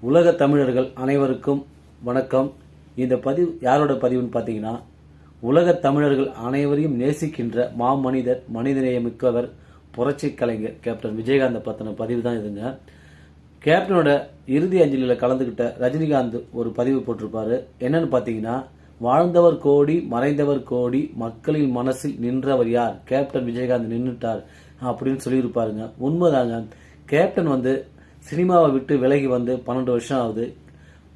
உலக தமிழர்கள் அனைவருக்கும் வணக்கம். இந்த பதிவு யாரோட பதிவுன்னு பார்த்தீங்கன்னா உலக தமிழர்கள் அனைவரையும் நேசிக்கின்ற மாமனிதர் மனிதநேயமிக்கவர் புரட்சி கலைஞர் கேப்டன் விஜயகாந்தை பத்தின பதிவு தான் இதுங்க. கேப்டனோட இறுதி அஞ்சலியில் கலந்துக்கிட்ட ரஜினிகாந்த் ஒரு பதிவு போட்டிருப்பாரு. என்னன்னு பார்த்தீங்கன்னா வாழ்ந்தவர் கோடி மறைந்தவர் கோடி மக்களின் மனசில் நின்றவர் யார்? கேப்டன் விஜயகாந்த் நின்றுட்டார் அப்படின்னு சொல்லியிருப்பாருங்க. உண்மைதாங்க. கேப்டன் வந்து சினிமாவை விட்டு விலகி வந்து பன்னெண்டு வருஷம் ஆகுது.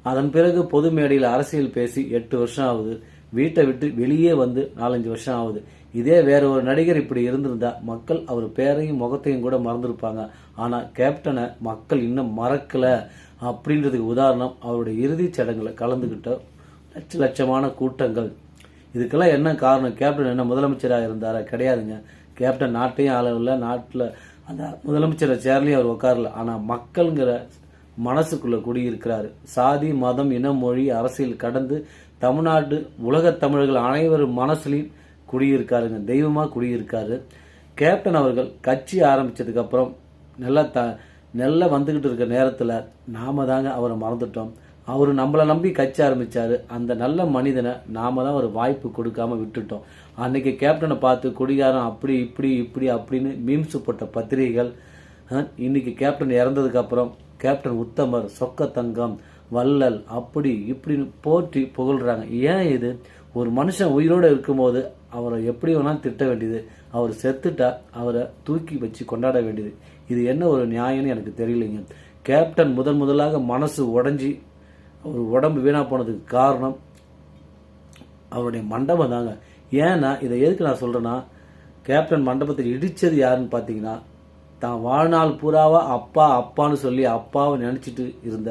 அதன் பிறகு பொது மேடையில் அரசியல் பேசி எட்டு வருஷம் ஆகுது. வீட்டை விட்டு வெளியே வந்து நாலஞ்சு வருஷம் ஆகுது. இதே வேற ஒரு நடிகர் இப்படி இருந்திருந்தா மக்கள் அவர் பேரையும் முகத்தையும் கூட மறந்துருப்பாங்க. ஆனால் கேப்டனை மக்கள் இன்னும் மறக்கல. அப்படின்றதுக்கு உதாரணம் அவருடைய இறுதிச் சடங்குல கலந்துகிட்ட லட்ச லட்சமான கூட்டங்கள். இதுக்கெல்லாம் என்ன காரணம்? கேப்டன் என்ன முதலமைச்சராக இருந்தாரா? கிடையாதுங்க. கேப்டன் நாட்டையும் ஆளவில்லை. நாட்டில் அந்த முதலமைச்சர் சேர்லேயும் அவர் உட்காரல. ஆனால் மக்கள்ங்கிற மனசுக்குள்ள குடியிருக்கிறாரு. சாதி மதம் இனம் மொழி அரசியல் கடந்து தமிழ்நாடு உலகத் தமிழர்கள் அனைவரும் மனசுலையும் குடியிருக்காருங்க. தெய்வமா குடியிருக்காரு. கேப்டன் அவர்கள் கட்சி ஆரம்பிச்சதுக்கு அப்புறம் நல்லா த நல்லா வந்துகிட்டு இருக்க நேரத்தில் நாம தாங்க அவரை மறந்துட்டோம். அவர் நம்மளை நம்பி கட்சி ஆரம்பிச்சாரு. அந்த நல்ல மனிதனை நாம தான் ஒரு வாய்ப்பு கொடுக்காம விட்டுட்டோம். அன்னைக்கு கேப்டனை பார்த்து குடிகாரம் அப்படி இப்படி இப்படி அப்படின்னு மீம்ஸ் போட்ட பத்திரிகைகள் இன்னைக்கு கேப்டன் இறந்ததுக்கு அப்புறம் கேப்டன் உத்தமர் சொக்க தங்கம் வள்ளல் அப்படி இப்படின்னு போற்றி புகழ்றாங்க. ஏன் இது? ஒரு மனுஷன் உயிரோடு இருக்கும்போது அவரை எப்படி வேணாலும் திட்ட வேண்டியது. அவர் செத்துட்டா அவரை தூக்கி வச்சு கொண்டாட வேண்டியது. இது என்ன ஒரு நியாயம்னு எனக்கு தெரியலைங்க. கேப்டன் முதன் முதலாக மனசு உடஞ்சி அவர் உடம்பு வீணாக போனதுக்கு காரணம் அவருடைய மண்டபம் தாங்க. ஏன்னா இதை எதுக்கு நான் சொல்கிறேன்னா கேப்டன் மண்டபத்தில் இடித்தது யாருன்னு பார்த்தீங்கன்னா தான் வாழ்நாள் பூராவாக அப்பா அப்பான்னு சொல்லி அப்பாவை நினச்சிட்டு இருந்த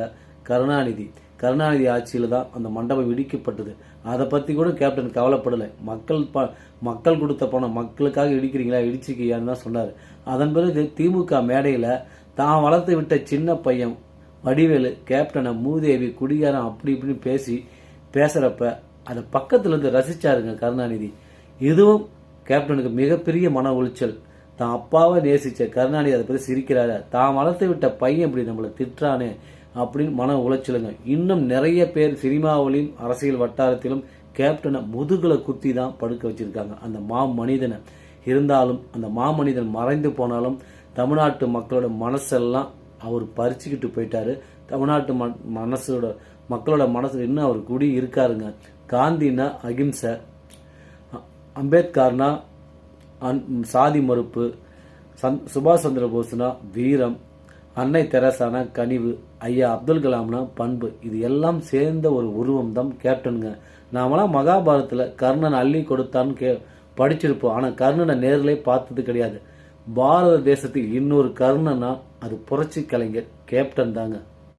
கருணாநிதி. கருணாநிதி ஆட்சியில் தான் அந்த மண்டபம் இடிக்கப்பட்டது. அதை பற்றி கூட கேப்டன் கவலைப்படலை. மக்கள் ப மக்கள் கொடுத்த பணம் மக்களுக்காக இடிக்கிறீங்களா இடிச்சிக்கியான்னு தான் சொன்னார். அதன் பிறகு திமுக மேடையில் தான் வளர்த்து விட்ட சின்ன பையன் வடிவேலு கேப்டனை மூதேவி குடிகாரம் அப்படி இப்படின்னு பேசி பேசுறப்ப அதை பக்கத்துல இருந்து ரசிச்சாருங்க கருணாநிதி. இதுவும் கேப்டனுக்கு மிகப்பெரிய மன உளைச்சல். தான் அப்பாவை நேசிச்ச கருணாநிதி அதை பத்தி சிரிக்கிறாரு. தான் வளர்த்து விட்ட பையன் இப்படி நம்மளை திட்டுறானே அப்படின்னு மன உளைச்சலுங்க. இன்னும் நிறைய பேர் சினிமாவிலும் அரசியல் வட்டாரத்திலும் கேப்டனை முதுகுல குத்தி தான் படுக்க வச்சிருக்காங்க. அந்த மா மனிதனை இருந்தாலும் அந்த மாமனிதன் மறைந்து போனாலும் தமிழ்நாட்டு மக்களோட மனசெல்லாம் அவர் பறிச்சுக்கிட்டு போயிட்டாரு. தமிழ்நாட்டு ம- மனசோட மக்களோட மனசில் இன்னும் அவர் குடி இருக்காருங்க. காந்தினா அகிம்சை அம்பேத்கர்னா அன்- சாதி மறுப்பு சந் சுபாஷ் சந்திர போஸ்னா வீரம் அன்னை தெரசானா கனிவு ஐயா அப்துல் கலாம்னா பண்பு. இது எல்லாம் சேர்ந்த ஒரு உருவம் தான் கேப்டனுங்க. நாமெல்லாம் மகாபாரத்தில் கர்ணன் அள்ளி கொடுத்தான்னு கே படிச்சிருப்போம். ஆனால் கர்ணனை நேரிலே பார்த்தது கிடையாது. பாரத தேசத்தில் இன்னொரு கர்ணனா அது புரட்சி கலைஞர் கேப்டன் தாங்க.